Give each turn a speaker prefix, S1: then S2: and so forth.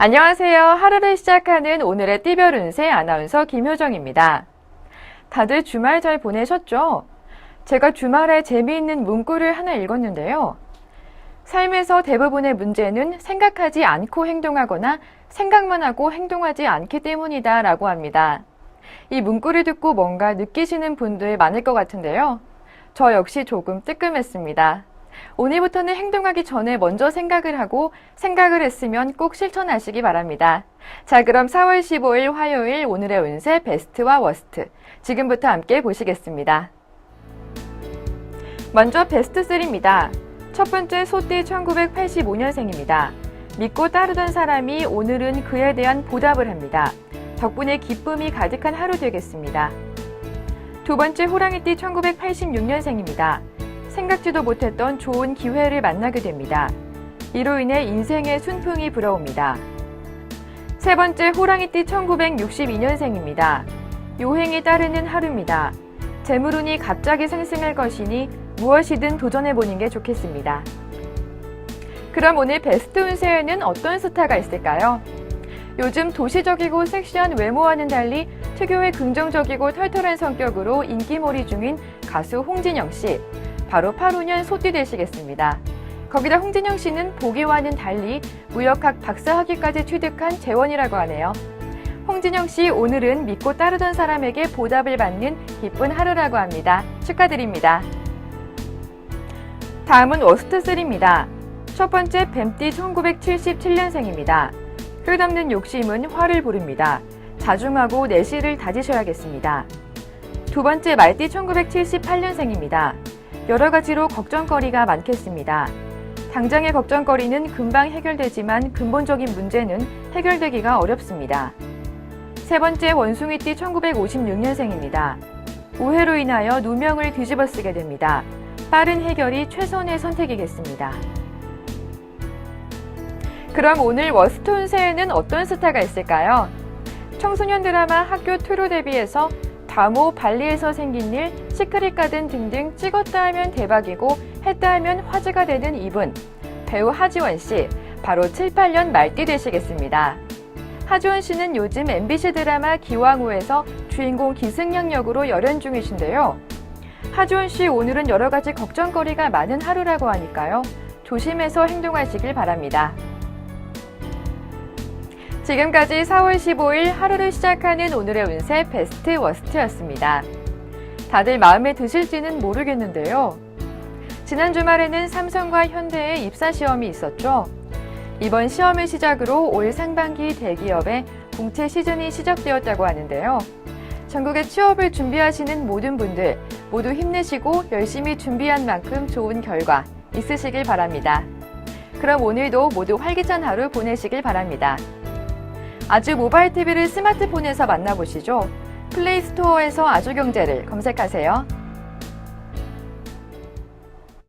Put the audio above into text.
S1: 안녕하세요. 하루를 시작하는 오늘의 띠별 운세 아나운서 김효정입니다. 다들 주말 잘 보내셨죠? 제가 주말에 재미있는 문구를 하나 읽었는데요. 삶에서 대부분의 문제는 생각하지 않고 행동하거나 생각만 하고 행동하지 않기 때문이다 라고 합니다. 이 문구를 듣고 뭔가 느끼시는 분들 많을 것 같은데요. 저 역시 조금 뜨끔했습니다. 오늘부터는 행동하기 전에 먼저 생각을 하고 생각을 했으면 꼭 실천하시기 바랍니다. 자, 그럼 4월 15일 화요일 오늘의 운세 베스트와 워스트. 지금부터 함께 보시겠습니다. 먼저 베스트 3입니다. 첫 번째 소띠 1985년생입니다. 믿고 따르던 사람이 오늘은 그에 대한 보답을 합니다. 덕분에 기쁨이 가득한 하루 되겠습니다. 두 번째 호랑이띠 1986년생입니다. 생각지도 못했던 좋은 기회를 만나게 됩니다. 이로 인해 인생의 순풍이 불어옵니다. 세 번째 호랑이띠 1962년생입니다. 요행이 따르는 하루입니다. 재물운이 갑자기 상승할 것이니 무엇이든 도전해보는 게 좋겠습니다. 그럼 오늘 베스트 운세에는 어떤 스타가 있을까요? 요즘 도시적이고 섹시한 외모와는 달리 특유의 긍정적이고 털털한 성격으로 인기몰이 중인 가수 홍진영 씨. 바로 85년 소띠 되시겠습니다. 거기다 홍진영 씨는 보기와는 달리 무역학 박사학위까지 취득한 재원이라고 하네요. 홍진영 씨 오늘은 믿고 따르던 사람에게 보답을 받는 기쁜 하루라고 합니다. 축하드립니다. 다음은 워스트 3입니다. 첫 번째 뱀띠 1977년생입니다. 끝없는 욕심은 화를 부릅니다. 자중하고 내실을 다지셔야겠습니다. 두 번째 말띠 1978년생입니다. 여러 가지로 걱정거리가 많겠습니다. 당장의 걱정거리는 금방 해결되지만 근본적인 문제는 해결되기가 어렵습니다. 세 번째 원숭이띠 1956년생입니다. 오해로 인하여 누명을 뒤집어 쓰게 됩니다. 빠른 해결이 최선의 선택이겠습니다. 그럼 오늘 워스트 운세에는 어떤 스타가 있을까요? 청소년 드라마 학교 투로 데뷔해서 다모 발리에서 생긴 일, 시크릿 가든 등등 찍었다 하면 대박이고 했다 하면 화제가 되는 이분. 배우 하지원 씨, 바로 7, 8년 말띠 되시겠습니다. 하지원 씨는 요즘 MBC 드라마 기왕후에서 주인공 기승영 역으로 열연 중이신데요. 하지원 씨 오늘은 여러 가지 걱정거리가 많은 하루라고 하니까요. 조심해서 행동하시길 바랍니다. 지금까지 4월 15일 하루를 시작하는 오늘의 운세 베스트 워스트였습니다. 다들 마음에 드실지는 모르겠는데요. 지난 주말에는 삼성과 현대의 입사 시험이 있었죠. 이번 시험을 시작으로 올 상반기 대기업의 공채 시즌이 시작되었다고 하는데요. 전국에 취업을 준비하시는 모든 분들 모두 힘내시고 열심히 준비한 만큼 좋은 결과 있으시길 바랍니다. 그럼 오늘도 모두 활기찬 하루 보내시길 바랍니다. 아주 모바일 TV를 스마트폰에서 만나보시죠. 플레이 스토어에서 아주경제를 검색하세요.